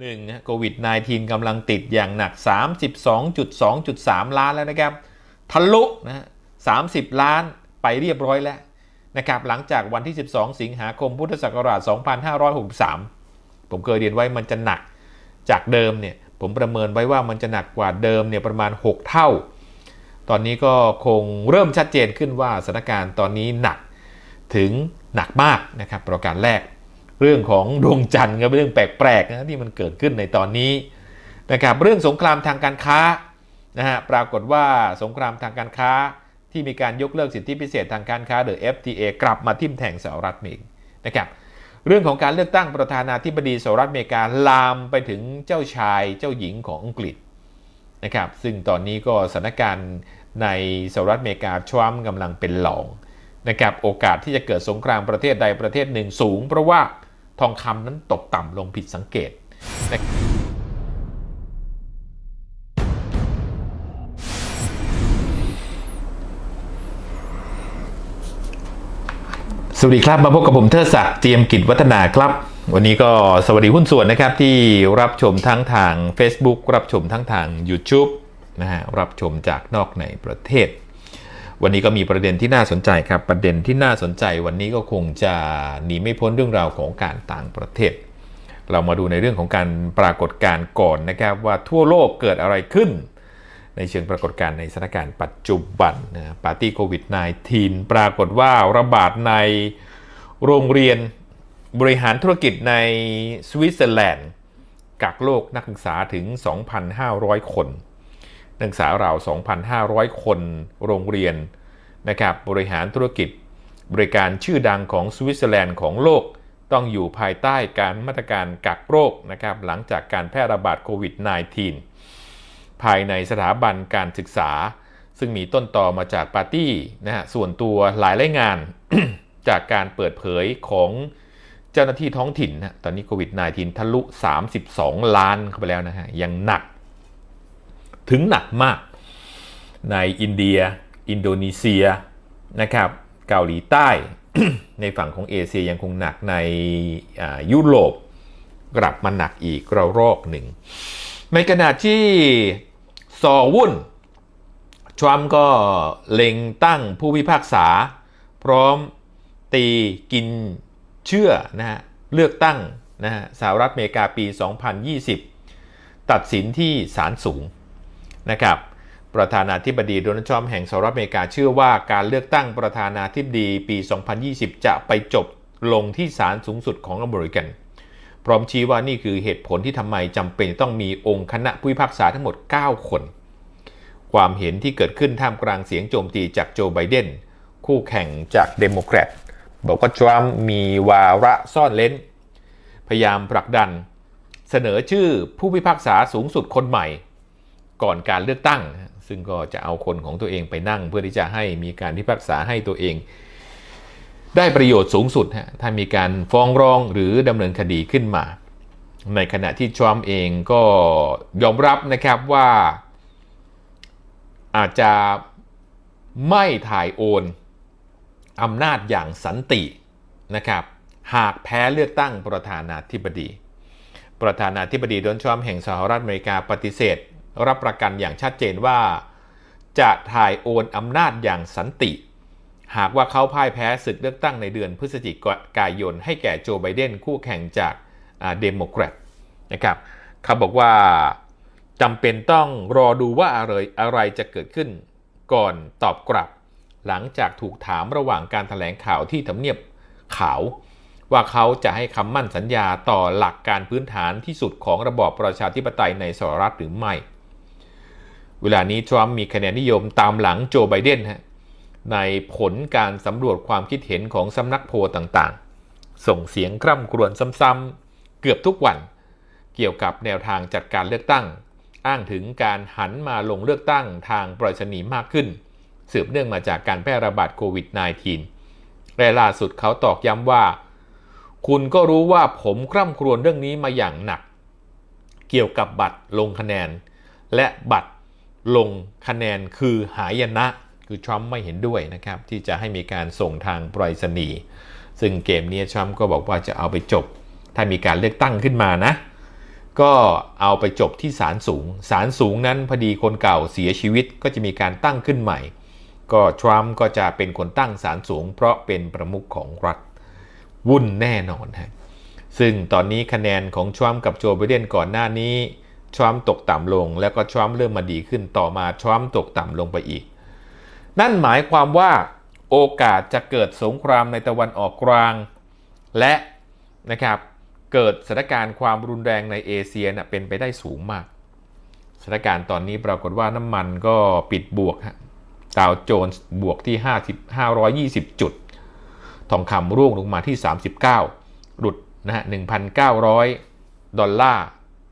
หนึ่งนะโควิด -19 กำลังติดอย่างหนัก 32.2.3 ล้านแล้วนะครับ ทะลุนะฮะ30 ล้านไปเรียบร้อยแล้วนะครับหลังจากวันที่ 12 สิงหาคมพุทธศักราช 2563 ผมเคยเรียนไว้มันจะหนักจากเดิมเนี่ยผมประเมินไว้ว่ามันจะหนักกว่าเดิมเนี่ยประมาณ 6 เท่า ตอนนี้ก็คงเริ่มชัดเจนขึ้นว่าสถานการณ์ตอนนี้หนักถึงหนักมากนะครับประการแรก เรื่องของดวงจันทร์ก็เป็นเรื่องแปลกๆนะที่มันเกิดขึ้นในตอนนี้นะครับเรื่องสงครามทางการค้านะฮะปรากฏว่าสงครามทางการค้าที่มีการยกเลิกสิทธิพิเศษทางการค้าหรือ FTA กลับมาทิ่มแทงสหรัฐอเมริกนะครับเรื่องของการเลือกตั้งประธานาธิบดีสหรัฐอเมริกาลามไปถึงเจ้าชายเจ้าหญิงของอังกฤษนะครับซึ่งตอนนี้ก็สถานการณ์ในสหรัฐอเมริกาทรัมป์กำลังเป็นหลองนะครับโอกาสที่จะเกิดสงครามประเทศใดประเทศหนึ่งสูง เพราะว่า ทองคำนั้นตกต่ำลงผิดสังเกตสวัสดีครับ มาพบกับผมเทอศักดิ์เจียมกิจวัฒนาครับ วันนี้ก็สวัสดีหุ้นส่วนนะครับ ที่รับชมทั้งทาง Facebook รับชมทั้งทาง YouTube นะฮะรับชมจากนอกในประเทศ วันนี้ก็มีประเด็นที่น่าสนใจครับ ประเด็นที่น่าสนใจวันนี้ก็คงจะหนีไม่พ้นเรื่องราวของการต่างประเทศ เรามาดูในเรื่องของการปรากฏการณ์ก่อนนะครับ ว่าทั่วโลกเกิดอะไรขึ้น ในเชิงปรากฏการณ์ในสถานการณ์ปัจจุบันนะปาร์ตี้โควิด -19 ปรากฏว่าระบาดในโรงเรียนบริหารธุรกิจในสวิตเซอร์แลนด์กักโลกนักศึกษาถึง 2,500 คน นักศึกษาราว2,500 คนโรงเรียนนะครับบริหารธุรกิจ บริการชื่อดังของสวิตเซอร์แลนด์ของโลก ต้องอยู่ภายใต้การมาตรการกักโรคนะครับหลังจากการแพร่ระบาดโควิด -19 ภายในสถาบันการศึกษา ซึ่งมีต้นต่อมาจากปาร์ตี้นะฮะส่วนตัวหลายรายงานจากการเปิดเผยของเจ้าหน้าที่ท้องถิ่นนะตอนนี้โควิด -19 ทะลุ 32 ล้านเข้าไปแล้วนะฮะยังหนัก ถึงหนักมาก ในอินเดีย อินโดนีเซียนะครับเกาหลีใต้ ในฝั่งของเอเชียยังคงหนักในยุโรปกลับมาหนักอีกระรอกหนึ่ง ในขณะที่ซอวุ่นทรัมป์ก็เล็งตั้งผู้พิพากษา พร้อมตีกินเชื่อนะฮะเลือกตั้งนะฮะสหรัฐอเมริกาปี 2020 ตัดสินที่ศาลสูง นะครับประธานาธิบดีโดนัลด์ทรัมป์แห่งสหรัฐอเมริกาเชื่อว่าการเลือกตั้งประธานาธิบดีปี 2020 จะไปจบลงที่ศาลสูงสุดของอเมริกัน พร้อมชี้ว่านี่คือเหตุผลที่ทำไมจำเป็นต้องมีองค์คณะผู้พิพากษาทั้งหมด 9 คน ความเห็นที่เกิดขึ้นท่ามกลางเสียงโจมตีจากโจไบเดนคู่แข่งจากเดโมแครตบอกว่าทรัมป์มีวาระซ่อนเล้น พยายามผลักดัน เสนอชื่อผู้พิพากษาสูงสุดคนใหม่ ก่อนการเลือกตั้ง ซึ่งก็จะเอาคนของตัวเองไปนั่ง เพื่อที่จะให้มีการพิพากษาให้ตัวเอง ได้ประโยชน์สูงสุดฮะถ้ามีการฟ้องร้องหรือดำเนินคดีขึ้นมา ในขณะที่ทรัมป์เองก็ยอมรับนะครับว่าอาจจะไม่ถ่ายโอนอำนาจอย่างสันตินะครับ หากแพ้เลือกตั้งประธานาธิบดี ประธานาธิบดีโดนัลด์ทรัมป์แห่งสหรัฐอเมริกาปฏิเสธ รับประกันอย่างชัดเจนว่า จะถ่ายโอนอำนาจอย่างสันติ หากว่าเขาพ่ายแพ้ศึกเลือกตั้งในเดือนพฤศจิกายน ให้แก่โจไบเดนคู่แข่งจากเดโมแครตนะครับเขาบอกว่าจำเป็นต้องรอดูว่าอะไรอะไรจะเกิดขึ้นก่อนตอบกลับ หลังจากถูกถามระหว่างการถแถลงข่าวที่ทำเนียบขาว ว่าเขาจะให้คำมั่นสัญญาต่อหลักการพื้นฐานที่สุดของระบอบประชาธิปไตยในสหรัฐหรือไม่ เวลานี้ทรัมป์มีคะแนนนิยมตามหลังโจไบเดนฮะในผลการสำรวจความคิดเห็นของสำนักโพลต่างๆ ส่งเสียงคร่ำครวญซ้ำๆ เกือบทุกวัน เกี่ยวกับแนวทางจัดการเลือกตั้ง อ้างถึงการหันมาลงเลือกตั้งทางปรษณีย์มากขึ้น สืบเนื่องมาจากการแพร่ระบาดโควิด -19 และล่าสุดเขาตอกย้ำว่า คุณก็รู้ว่าผมคร่ำครวญเรื่องนี้มาอย่างหนัก เกี่ยวกับบัตรลงคะแนน และบัตร ลงคะแนนคือหายนะ คือทรัมป์ไม่เห็นด้วยนะครับ ที่จะให้มีการส่งทางไปรษณีย์ซึ่งเกมนี้ทรัมป์ก็บอกว่าจะเอาไปจบ ถ้ามีการเลือกตั้งขึ้นมานะ ก็เอาไปจบที่ศาลสูงศาลสูงนั้นพอดีคนเก่าเสียชีวิตก็จะมีการตั้งขึ้นใหม่ ก็ทรัมป์ก็จะเป็นคนตั้งศาลสูง เพราะเป็นประมุขของรัฐวุ่นแน่นอนฮะซึ่งตอนนี้คะแนนของทรัมป์กับโจไบเดนก่อนหน้านี้ ทรัมป์ตกต่ำลง แล้วก็ทรัมป์เริ่มมาดีขึ้นต่อมาทรัมป์ตกต่ำลงไปอีก นั่นหมายความว่าโอกาสจะเกิดสงครามในตะวันออกกลาง และนะครับเกิดสถานการณ์ความรุนแรงในเอเชียนะเป็นไปได้สูงมากสถานการณ์ตอนนี้ปรากฏว่าน้ำมันก็ปิดบวกฮะดาวโจนส์บวกที่ 50 520 จุด ทองคำร่วงลงมาที่ 39 หลุดนะฮะ1,900 ดอลลาร์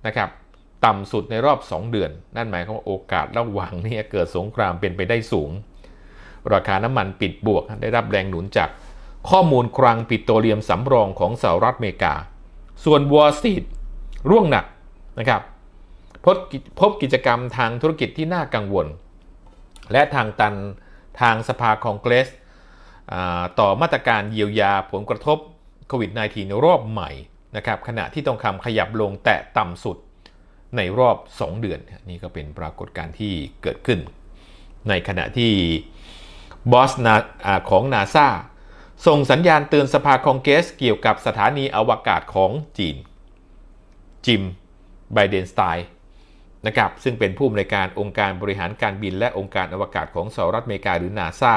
นะครับ ต่ำสุดในรอบ 2 เดือน นั่นหมายความว่าโอกาสระหว่างนี้เกิดสงครามเป็นไปได้สูง ราคาน้ำมันปิดบวกได้รับแรงหนุนจาก ข้อมูลคลังปิโตรเลียมสำรองของสหรัฐอเมริกา ส่วนวอลสตรีทร่วงหนักนะครับพบพบกิจกรรมทางธุรกิจที่น่ากังวล และทางตันทางสภาคองเกรสต่อมาตรการเยียวยาผลกระทบโควิด -19 รอบใหม่นะครับขณะที่ต้องคำขยับลงแตะต่ำสุด ในรอบ 2 เดือน นี่ก็เป็นปรากฏการณ์ที่เกิดขึ้น ในขณะที่บอสนาของนาซาส่งสัญญาณเตือนสภาคองเกรสเกี่ยวกับสถานีอวกาศของจีน จิม ไบเดนสไตน์นะครับซึ่งเป็นผู้อำนวยการองค์การบริหารการบินและองค์การอวกาศของสหรัฐอเมริกาหรือนาซา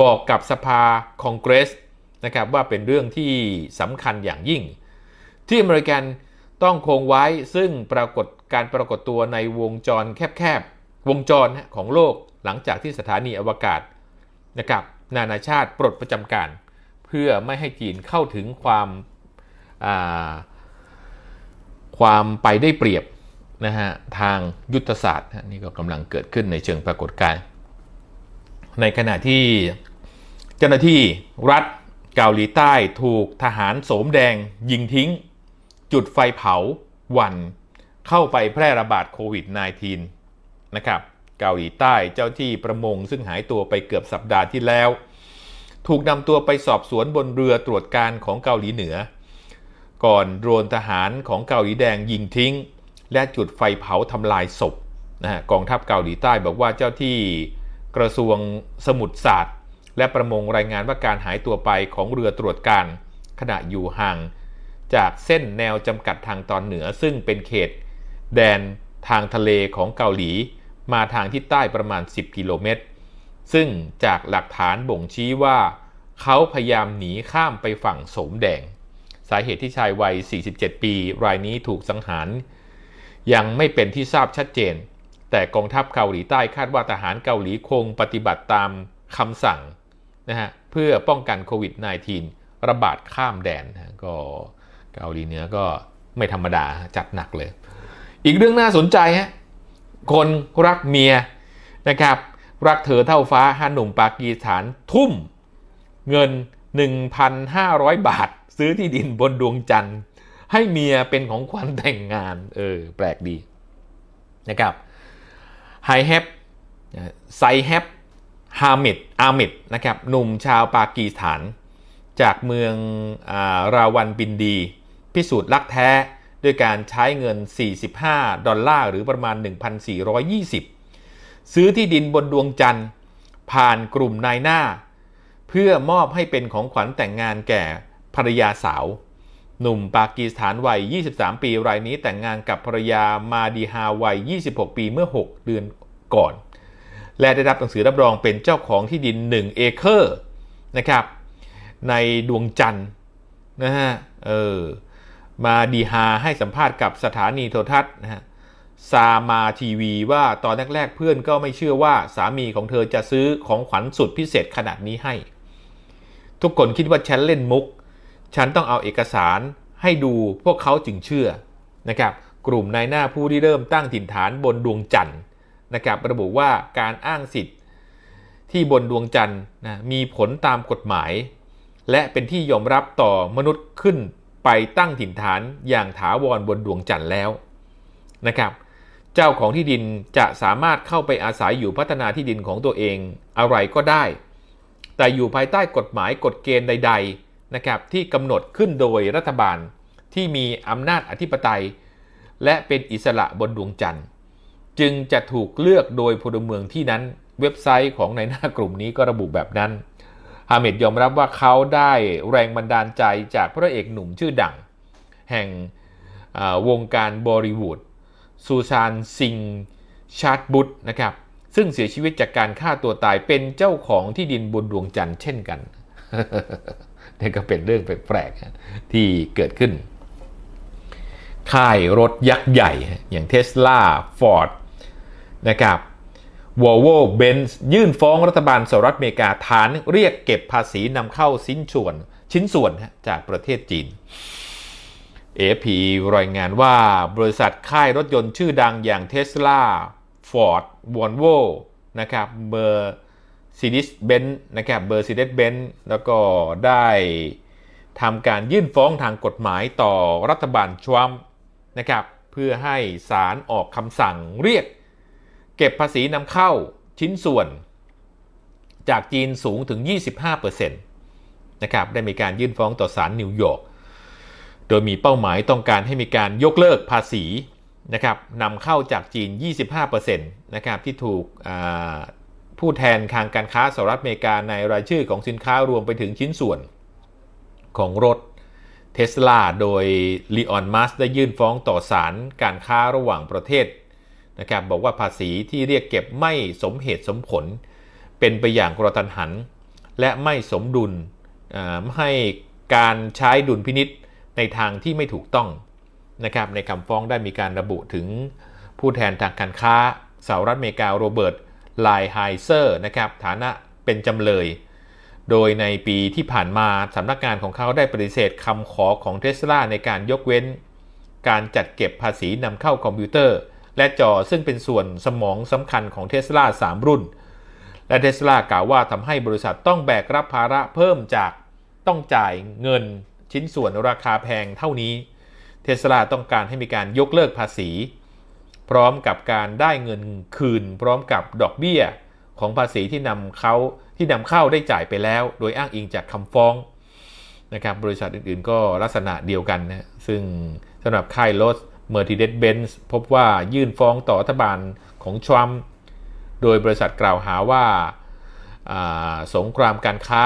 บอกกับสภาคองเกรสนะครับว่าเป็นเรื่องที่สำคัญอย่างยิ่ง ที่อเมริกัน ต้องคงไว้ซึ่งปรากฏการปรากฏตัวในวงจรแคบๆ วงจรของโลกหลังจากที่สถานีอวกาศนะครับนานาชาติปลดประจำการ เพื่อไม่ให้จีนเข้าถึงความความไปได้เปรียบนะฮะทางยุทธศาสตร์นี่ก็กำลังเกิดขึ้นในเชิงปรากฏการณ์ในขณะที่เจ้าหน้าที่รัฐเกาหลีใต้ถูกทหารโสมแดงยิงทิ้ง จุดไฟเผาวันเข้าไปแพร่ระบาดโควิด -19 นะครับเกาหลีใต้เจ้าที่ประมงซึ่งหายตัวไปเกือบสัปดาห์ที่แล้ว ถูกนำตัวไปสอบสวนบนเรือตรวจการของเกาหลีเหนือ ก่อนโดรนทหารของเกาหลีแดงยิงทิ้ง และจุดไฟเผาทำลายศพนะกองทัพเกาหลีใต้บอกว่าเจ้าที่กระทรวงสมุทรศาสตร์ และประมงรายงานว่าการหายตัวไปของเรือตรวจการ ขณะอยู่ห่าง จากเส้นแนวจำกัดทางตอนเหนือ ซึ่งเป็นเขต แดนทางทะเลของเกาหลี มาทางทิศใต้ประมาณ 10 กิโลเมตร ซึ่งจากหลักฐานบ่งชี้ว่า เขาพยายามหนีข้ามไปฝั่งโสมแดง สาเหตุที่ชายวัย 47 ปี รายนี้ถูกสังหาร ยังไม่เป็นที่ทราบชัดเจน แต่กองทัพเกาหลีใต้คาดว่าทหารเกาหลีคงปฏิบัติตามคำสั่งนะฮะเพื่อป้องกันโควิด -19 ระบาดข้ามแดนก็ เกาหลีเหนือก็ไม่ธรรมดาจัดหนักเลย อีกเรื่องน่าสนใจฮะคนรักเมียนะครับ รักเธอเท่าฟ้าฮันหนุ่มปากีสถานทุ่ม เงิน 1,500 บาท ซื้อที่ดินบนดวงจันทร์ ให้เมียเป็นของขวัญแต่งงาน เออ แปลกดีนะครับไฮแฮปไซแฮปฮามิดอามิดนะครับหนุ่มชาวปากีสถาน จากเมืองอาราวันบินดี พิสูจน์รักแท้ด้วยการใช้เงิน 45 ดอลลาร์หรือประมาณ 1,420 ซื้อที่ดินบนดวงจันทร์ ผ่านกลุ่มนายหน้า เพื่อมอบให้เป็นของขวัญแต่งงานแก่ภรรยาสาว หนุ่มปากีสถานวัย 23 ปีรายนี้แต่งงานกับภรรยามาดีฮาวัย 26 ปีเมื่อ 6 เดือนก่อน และได้รับหนังสือรับรองเป็นเจ้าของที่ดิน 1 เอเคอร์นะครับ ในดวงจันทร์นะฮะเออ มาดีฮาให้สัมภาษณ์กับสถานีโทรทัศน์นะฮะซามาทีวีว่าตอนแรกๆเพื่อนก็ไม่เชื่อว่าสามีของเธอจะซื้อของขวัญสุดพิเศษขนาดนี้ให้ ทุกคนคิดว่าฉันเล่นมุก ฉันต้องเอาเอกสารให้ดูพวกเขาจึงเชื่อนะครับกลุ่มนายหน้าผู้ที่เริ่มตั้งถิ่นฐานบนดวงจันทร์นะครับระบุว่าการอ้างสิทธิ์ที่บนดวงจันทร์นะมีผลตามกฎหมาย และเป็นที่ยอมรับต่อมนุษย์ขึ้น ไปตั้งถิ่นฐานอย่างถาวรบนดวงจันทร์แล้วนะครับ เจ้าของที่ดินจะสามารถเข้าไปอาศัยอยู่พัฒนาที่ดินของตัวเองอะไรก็ได้ แต่อยู่ภายใต้กฎหมายกฎเกณฑ์ใด ๆนะครับ ที่กำหนดขึ้นโดยรัฐบาลที่มีอำนาจอธิปไตย และเป็นอิสระบนดวงจันทร์ จึงจะถูกเลือกโดยพลเมืองที่นั้นเว็บไซต์ของในหน้ากลุ่มนี้ก็ระบุแบบนั้น ฮามิดยอมรับว่าเขาได้แรงบันดาลใจจากพระเอกหนุ่มชื่อดัง แห่งวงการบอลิวูดซูซานซิงชาร์ตบุตนะครับซึ่งเสียชีวิตจากการฆ่าตัวตายเป็นเจ้าของที่ดินบนดวงจันทร์เช่นกันนี่ก็เป็นเรื่องแปลกๆที่เกิดขึ้น ค่ายรถยักษ์ใหญ่ อย่างเทสลาฟอร์ดนะครับ วอลโวเบนซ์ยื่นฟ้องรัฐบาลสหรัฐอเมริกาฐานเรียกเก็บภาษีนำเข้าสิ้นส่วน ชิ้นส่วนจากประเทศจีน AP รายงานว่าบริษัทค่ายรถยนต์ชื่อดังอย่างเทสลาฟอร์ดวอลโวนะครับเบอร์ซีดิสเบนนะครับเบอร์ซีดิสเบนแล้วก็ได้ทำการยื่นฟ้องทางกฎหมายต่อรัฐบาลทรัมป์นะครับเพื่อให้ศาลออกคำสั่งเรียก เก็บภาษีนำเข้าชิ้นส่วน จากจีนสูงถึง 25%นะครับได้มีการยื่นฟ้องต่อศาลนิวยอร์กโดยมีเป้าหมายต้องการให้มีการยกเลิกภาษีนะครับนำเข้าจากจีน 25%นะครับที่ถูกผู้แทนทางการค้าสหรัฐอเมริกาในรายชื่อของสินค้ารวมไปถึงชิ้นส่วนของรถเทสลาโดยลีออนมัสได้ยื่นฟ้องต่อศาลการค้าระหว่างประเทศ นะครับบอกว่าภาษีที่เรียกเก็บไม่สมเหตุสมผล เป็นไปอย่างกระตันหัน และไม่สมดุลให้การใช้ดุลพินิษในทางที่ไม่ถูกต้องนะครับในคำฟ้องได้มีการระบุถึงผู้แทนทางการค้าสหรัฐอเมริกาโรเบิร์ตไลไฮเซอร์นะครับฐานะเป็นจำเลย โดยในปีที่ผ่านมาสำนักงานของเขาได้ปฏิเสธคำขอของเทสลาในการยกเว้น การจัดเก็บภาษีนำเข้าคอมพิวเตอร์ และจอซึ่งเป็นส่วนสมองสำคัญของเทสลา3 รุ่น และเทสลากล่าวว่าทำให้บริษัทต้องแบกรับภาระเพิ่มจากต้องจ่ายเงินชิ้นส่วนราคาแพงเท่านี้เทสลาต้องการให้มีการยกเลิกภาษี พร้อมกับการได้เงินคืน พร้อมกับดอกเบี้ยของภาษีที่นำเขาที่นำเข้าได้จ่ายไปแล้ว โดยอ้างอิงจากคำฟ้องนะครับบริษัทอื่นๆ ก็ลักษณะเดียวกันนะซึ่งสำหรับค่ายรถ Mercedes-Benz พบว่ายื่นฟ้องต่อรัฐบาลของทรัมป์โดยบริษัทกล่าวหาว่าสงครามการค้า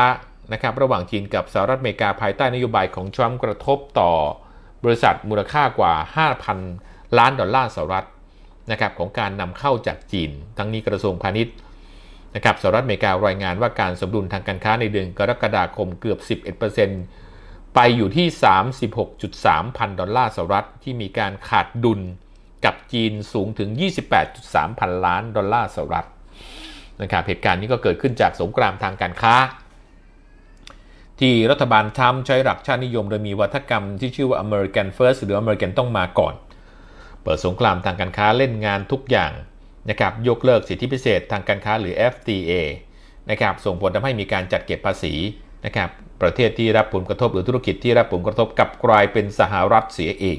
นะครับระหว่างจีนกับสหรัฐอเมริกาภายใต้นโยบายของทรัมป์กระทบต่อบริษัทมูลค่ากว่า 5,000 ล้านดอลลาร์สหรัฐนะครับของการนำเข้าจากจีน ทั้งนี้กระทรวงพาณิชย์นะครับสหรัฐอเมริการายงานว่าการสมดุลทางการค้าในเดือนกรกฎาคมเกือบ 11% ไปอยู่ที่ 36.3 พันดอลลาร์สหรัฐที่มีการขาดดุลกับจีนสูงถึง 28.3 พันล้านดอลลาร์สหรัฐนะครับเหตุการณ์นี้ก็เกิดขึ้นจากสงครามทางการค้า ที่รัฐบาลทรัมป์ใช้หลักชาตินิยม โดยมีวัฒกรรมที่ชื่อว่า American First หรือ American ต้องมาก่อน เปิดสงครามทางการค้าเล่นงานทุกอย่างนะครับยกเลิกสิทธิพิเศษทางการค้าหรือ FTA นะครับส่งผลทำให้มีการจัดเก็บภาษีนะครับ ประเทศที่รับผลกระทบหรือธุรกิจที่รับผลกระทบกับกลายเป็นสหรัฐเสียเอง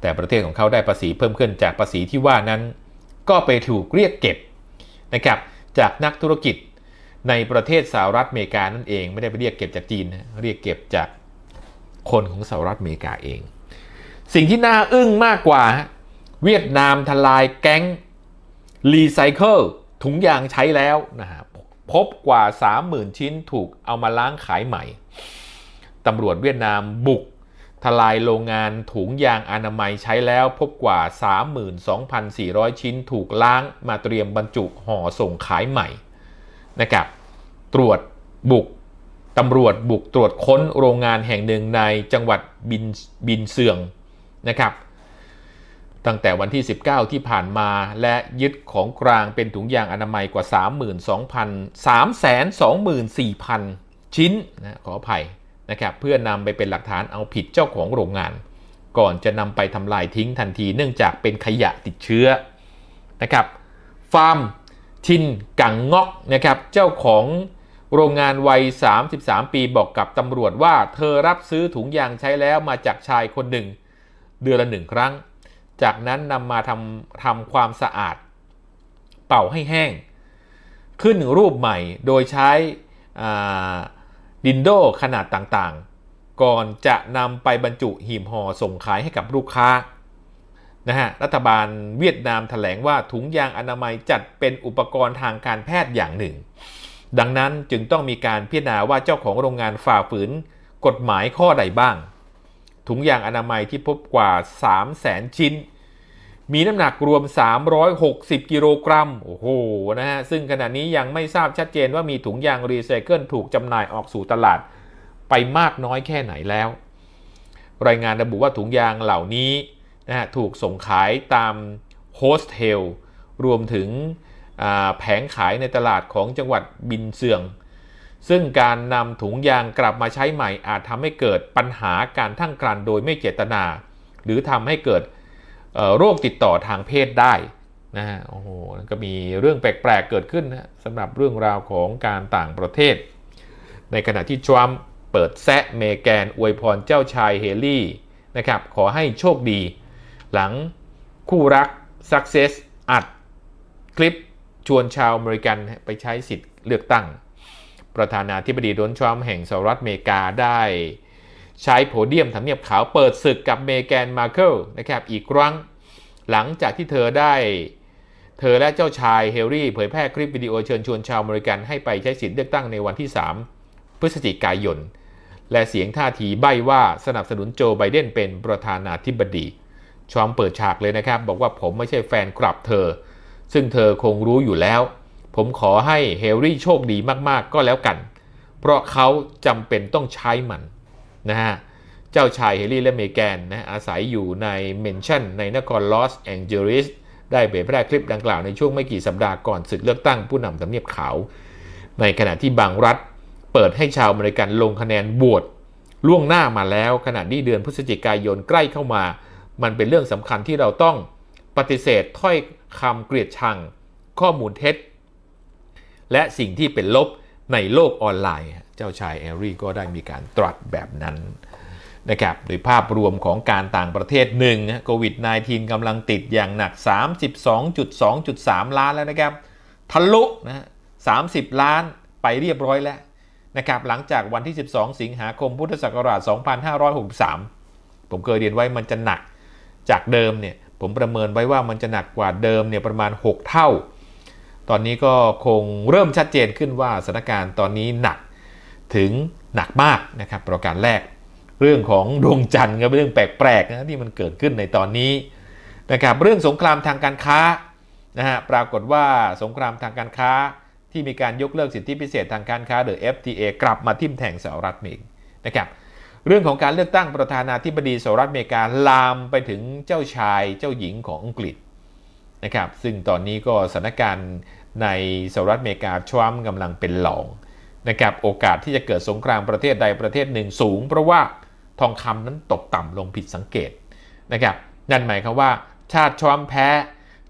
แต่ประเทศของเขาได้ภาษีเพิ่มขึ้นจากภาษีที่ว่านั้น ก็ไปถูกเรียกเก็บนะครับจากนักธุรกิจในประเทศสหรัฐอเมริกานั่นเองไม่ได้ไปเรียกเก็บจากจีนนะเรียกเก็บจากคนของสหรัฐอเมริกาเอง สิ่งที่น่าอึ้งมากกว่า เวียดนามทลายแก๊งรีไซเคิลถุงยางใช้แล้วนะฮะ พบกว่า 30,000 ชิ้นถูกเอามาล้างขายใหม่ ตำรวจเวียดนามบุก ทลายโรงงานถุงยางอนามัยใช้แล้วพบกว่า 32,400 ชิ้นถูกล้างมาเตรียมบรรจุห่อส่งขายใหม่นะครับ ตรวจบุกตำรวจบุกตรวจค้นโรงงานแห่งหนึ่งในจังหวัดบินบินเสืองนะครับ ตั้งแต่วันที่ 19 ที่ผ่านมาและยึดของกลางเป็นถุงยางอนามัยกว่า 32,000 324,000 ชิ้นนะขออภัยนะครับเพื่อนำไปเป็นหลักฐานเอาผิดเจ้าของโรงงาน ก่อนจะนำไปทำลายทิ้งทันทีเนื่องจากเป็นขยะติดเชื้อนะครับฟาร์มชินกังงอกนะครับเจ้าของโรงงานวัย 33 ปีบอกกับตำรวจว่า เธอรับซื้อถุงยางใช้แล้วมาจากชายคนหนึ่ง เดือนละหนึ่งครั้ง จากนั้นนำมาทำทำความสะอาด เป่าให้แห้ง ขึ้นรูปใหม่โดยใช้ดินโดขนาดต่างๆ ก่อนจะนำไปบรรจุหีบห่อส่งขายให้กับลูกค้านะฮะรัฐบาลเวียดนามแถลงว่าถุงยางอนามัยจัดเป็นอุปกรณ์ทางการแพทย์อย่างหนึ่ง ดังนั้นจึงต้องมีการพิจารณาว่าเจ้าของโรงงานฝ่าฝืนกฎหมายข้อใดบ้าง ถุงยางอนามัยที่พบกว่า 3 0 0แสนชิ้น มีน้ำหนักรวม 360 กิโลกรัม โอ้โห นะฮะ ซึ่งขณะนี้ยังไม่ทราบชัดเจนว่ามีถุงยางรีไซเคิลถูกจำหน่ายออกสู่ตลาด ไปมากน้อยแค่ไหนแล้ว รายงานระบุว่าถุงยางเหล่านี้นะฮะถูกส่งขายตามโฮสเทลรวมถึงแผงขายในตลาดของจังหวัดบินเซียง ซึ่งการนำถุงยางกลับมาใช้ใหม่อาจทำให้เกิดปัญหาการทั้งกรันโดยไม่เจตนา หรือทำให้เกิดโรคติดต่อทางเพศได้นะฮะโอ้โหก็มีเรื่องแปลกๆเกิดขึ้นนะสำหรับเรื่องราวของการต่างประเทศ ในขณะที่ทรัมป์เปิดแซะเมแกนอวยพรเจ้าชายเฮลี่นะครับขอให้โชคดี หลังคู่รัก Success อัดคลิปชวนชาวอเมริกันไปใช้สิทธิ์เลือกตั้ง ประธานาธิบดีโดนัลด์ทรัมป์แห่งสหรัฐอเมริกาได้ ใช้โพเดียมทำเนียบขาวเปิดศึกกับเมแกนมาร์เคิลนะครับอีกครั้ง หลังจากที่เธอได้ เธอและเจ้าชายเฮลรี่เผยแพร่คลิปวิดีโอเชิญชวนชาวอเมริกันให้ไปใช้สิทธิเลือกตั้งในวันที่ 3 พฤศจิกายน และเสียงท่าทีใบ้ว่าสนับสนุนโจไบเดนเป็นประธานาธิบดีทรัมป์เปิดฉากเลยนะครับ บอกว่าผมไม่ใช่แฟนคลับเธอ ซึ่งเธอคงรู้อยู่แล้ว ผมขอให้เฮลรี่โชคดีมากๆก็แล้วกัน เพราะเขาจำเป็นต้องใช้มันนะฮะ เจ้าชายเฮลรี่และเมแกนนะอาศัยอยู่ในเมนชั่นในนครลอสแองเจลิสได้เผยแพร่คลิปดังกล่าวในช่วงไม่กี่สัปดาห์ก่อนศึกเลือกตั้งผู้นำทำเนียบขาว ในขณะที่บางรัฐเปิดให้ชาวอเมริกันลงคะแนนบวชล่วงหน้ามาแล้วขณะนี้เดือนพฤศจิกายนใกล้เข้ามา มันเป็นเรื่องสำคัญที่เราต้องปฏิเสธถ้อยคำเกลียดชัง ข้อมูลเท็จ และสิ่งที่เป็นลบในโลกออนไลน์ เจ้าชายแอรี่ก็ได้มีการตรัสแบบนั้นนะครับโดยภาพรวมของการต่างประเทศหนึ่งโควิด -19 กำลังติดอย่างหนัก 32.2.3 ล้านแล้วนะครับ ทะลุนะ30 ล้านไปเรียบร้อยแล้วนะครับหลังจากวันที่ 12 สิงหาคมพุทธศักราช 2563 ผมเคยเรียนไว้มันจะหนักจากเดิมเนี่ยผมประเมินไว้ว่ามันจะหนักกว่าเดิมเนี่ยประมาณ 6 เท่า ตอนนี้ก็คงเริ่มชัดเจนขึ้นว่าสถานการณ์ตอนนี้หนักถึงหนักมากนะครับประการแรก เรื่องของดวงจันทร์ก็เป็นเรื่องแปลกๆนะที่มันเกิดขึ้นในตอนนี้นะครับเรื่องสงครามทางการค้านะฮะปรากฏว่าสงครามทางการค้าที่มีการยกเลิกสิทธิพิเศษทางการค้าหรือ FTA กลับมาทิ่มแทงสหรัฐอเมริกนะครับเรื่องของการเลือกตั้งประธานาธิบดีสหรัฐอเมริกาลามไปถึงเจ้าชายเจ้าหญิงของอังกฤษนะครับซึ่งตอนนี้ก็สถานการณ์ ในสหรัฐอเมริกาทรัมป์กำลังเป็นหลองนะครับโอกาสที่จะเกิดสงครามประเทศใดประเทศหนึ่งสูง เพราะว่าทองคำนั้นตกต่ำลงผิดสังเกตนะครับนั่นหมายความว่าชาติทรัมป์แพ้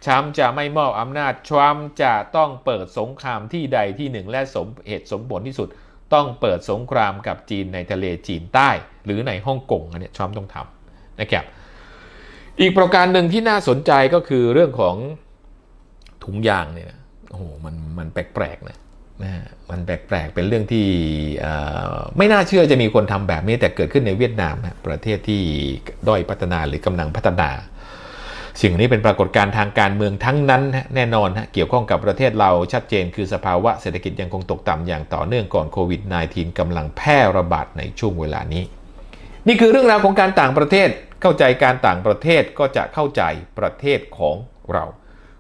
ทรัมป์จะไม่มอบอำนาจทรัมป์จะต้องเปิดสงครามที่ใดที่หนึ่งและสมเหตุสมผลที่สุด ต้องเปิดสงครามกับจีนในทะเลจีนใต้ หรือในฮ่องกงอันนี้ทรัมป์ต้องทำนะครับอีกประการหนึ่งที่น่าสนใจก็คือเรื่องของถุงยางเนี่ยนะ โอ้โหมันมันแปลกๆนะนะมันแปลกๆ เป็นเรื่องที่ไม่น่าเชื่อจะมีคนทำแบบนี้แต่เกิดขึ้นในเวียดนามนะประเทศที่ด้อยพัฒนาหรือกำลังพัฒนา สิ่งนี้เป็นปรากฏการณ์ทางการเมืองทั้งนั้นฮะแน่นอนฮะเกี่ยวข้องกับประเทศเราชัดเจน คือสภาวะเศรษฐกิจยังคงตกต่ำอย่างต่อเนื่องก่อนโควิด -19 กำลังแพร่ระบาดในช่วงเวลานี้ นี่คือเรื่องราวของการต่างประเทศเข้าใจการต่างประเทศก็จะเข้าใจประเทศของเรา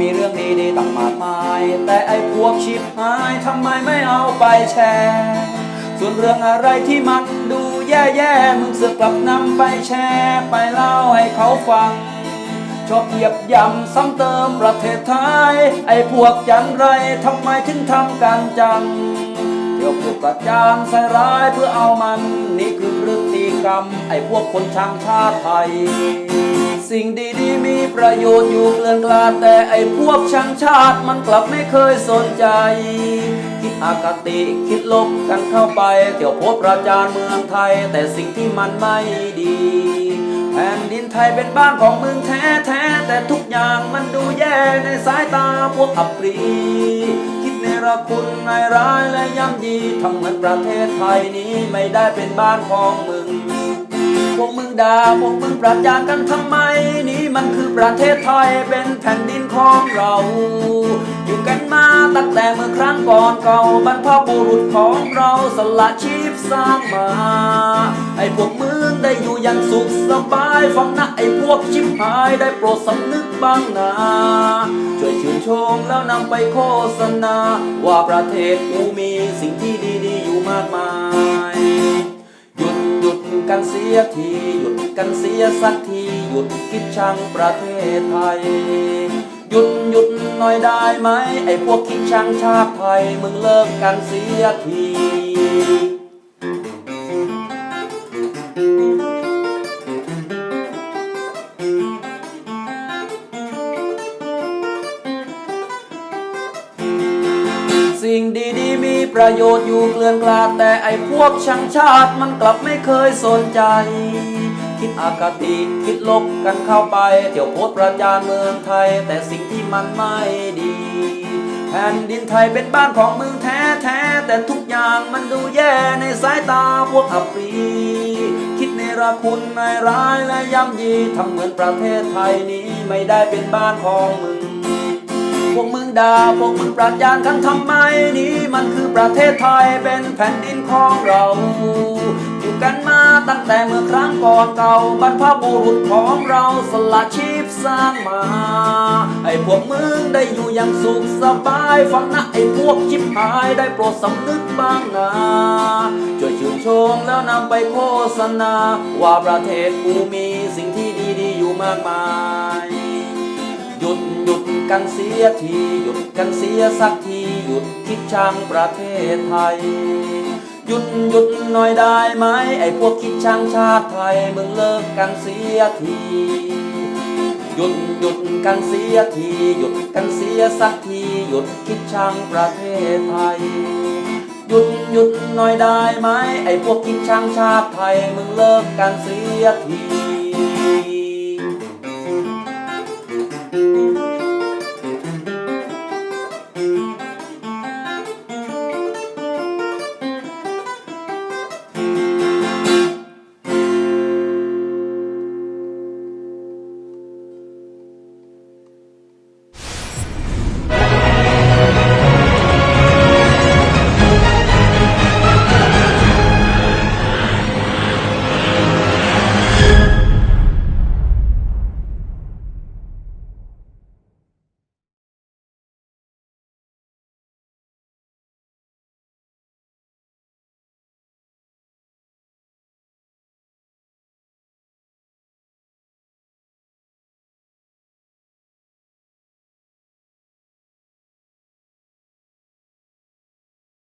มีเรื่องดีๆตั้งมากมาย แต่ไอ้พวกชิบหายทำไมไม่เอาไปแชร์ ส่วนเรื่องอะไรที่มันดูแย่ๆมึงเสือกกลับนำไปแชร์ไปเล่าให้เขาฟัง ชอบเหยียบย่ำซ้ำเติมประเทศไทย ไอ้พวกจันไรทำไมถึงทำกันจังเทดี๋ยวพวกประจานใส่ร้ายเพื่อเอามันนี่คือพฤติ กรรม ไอ้พวกคนช่างชาติไทย สิ่งดีๆ มีประโยชน์อยู่เกลื่อนกลาดแต่ไอ้พวกช่างชาติมันกลับไม่เคยสนใจ คิดอคติคิดลบกันเข้าไป เที่ยวโพสประจานเมืองไทย แต่สิ่งที่มันไม่ดีแผ่นดินไทยเป็นบ้านของมึงแท้ๆแต่ทุกอย่างมันดูแย่ในสายตาพวกอับปรี คิดในระคุณในายร้ายและย่ำยีทำเหมือนประเทศไทยนี้ไม่ได้เป็นบ้านของมึง พวกมึงด่าพวกมึงประจานกันทำไม นี่มันคือประเทศไทยเป็นแผ่นดินของเรา อยู่กันมาตั้งแต่เมื่อครั้งก่อนเก่าบรรพบุรุษของเราสละชีพสร้างมาไอ้พวกมึงได้อยู่อย่างสุขสบายฟังนะไอ้พวกชิบหายได้โปรดสำนึกบ้างนะช่วยชื่นชมแล้วนำไปโฆษณา ว่าประเทศกูมีสิ่งที่ดีๆอยู่มากมาย กันเสียทีหยุดกันเสียสักทีหยุดคิดชังประเทศไทย หยุดหยุดหน่อยได้ไหมไอ้พวกคิดชังชาติไทยมึงเลิกกันเสียที ประโยชน์อยู่เกลื่อนกลาดแต่ไอพวกช่างชาติมันกลับไม่เคยสนใจ คิดอคติคิดลบกันเข้าไป เที่ยวโพสประจานเมืองไทย แต่สิ่งที่มันไม่ดี แผ่นดินไทยเป็นบ้านของมึงแท้ๆแต่ทุกอย่างมันดูแย่ในสายตาพวกอับปรีคิดในระคุณในายร้ายและย่ำยีทำเหมือนประเทศไทยนี้ไม่ได้เป็นบ้านของมึง พวกมึงด่าพวกมึงปราดยานกันทำไมนี่มันคือประเทศไทยเป็นแผ่นดินของเรา อยู่กันมาตั้งแต่เมื่อครั้งก่อนเก่าบรรพบุรุษของเราสละชีพสร้างมาไอ้พวกมึงได้อยู่อย่างสุขสบายฟังนะไอ้พวกชิบหายได้โปรดสำนึกบ้างนะช่วยชื่นชมแล้วนำไปโฆษณา ว่าประเทศกูมีสิ่งที่ดีๆอยู่มากมาย ยุดหยุดกันเสียทีหยุดกันเสียสักทีหยุดคิดชังประเทศไทย หยุดหยุดหน่อยได้ไหมไอ้พวกคิดชังชาติไทยมึงเลิกกันเสียทีหยุดหยุดกันเสียทีหยุดกันเสียสักทีหยุดคิดชังประเทศไทย หยุดหยุดหน่อยได้ไหมไอ้พวกคิดชังชาติไทยมึงเลิกกันเสียที